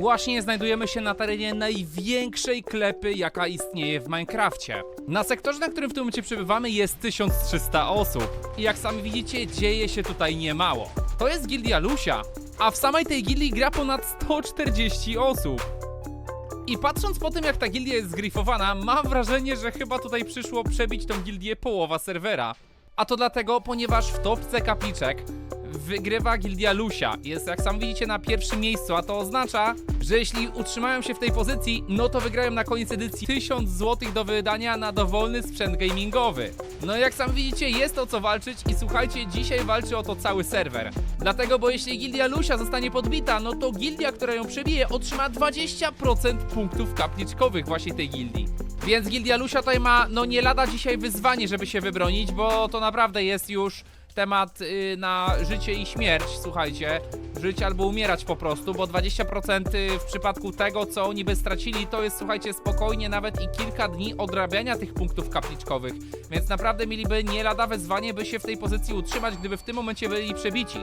właśnie znajdujemy się na terenie największej klepy, jaka istnieje w Minecrafcie. Na sektorze, na którym w tym momencie przebywamy jest 1300 osób. I jak sami widzicie, dzieje się tutaj niemało. To jest gildia Lusia, a w samej tej gildii gra ponad 140 osób. I patrząc po tym, jak ta gildia jest zgrifowana, mam wrażenie, że chyba tutaj przyszło przebić tą gildię połowa serwera. A to dlatego, ponieważ w topce kapliczek wygrywa gildia Lusia. Jest, jak sam widzicie, na pierwszym miejscu, a to oznacza, że jeśli utrzymają się w tej pozycji, no to wygrają na koniec edycji 1000 zł do wydania na dowolny sprzęt gamingowy. No jak sam widzicie, jest o co walczyć i słuchajcie, dzisiaj walczy o to cały serwer. Dlatego, bo jeśli gildia Lusia zostanie podbita, no to gildia, która ją przebije, otrzyma 20% punktów kapliczkowych właśnie tej gildii. Więc Gildia Lusia tutaj ma, no nie lada dzisiaj wyzwanie, żeby się wybronić, bo to naprawdę jest już temat y, na życie i śmierć, słuchajcie. Żyć albo umierać po prostu, bo 20% w przypadku tego, co oni by stracili, to jest, słuchajcie, spokojnie nawet i kilka dni odrabiania tych punktów kapliczkowych. Więc naprawdę mieliby nie lada wyzwanie, by się w tej pozycji utrzymać, gdyby w tym momencie byli przebici.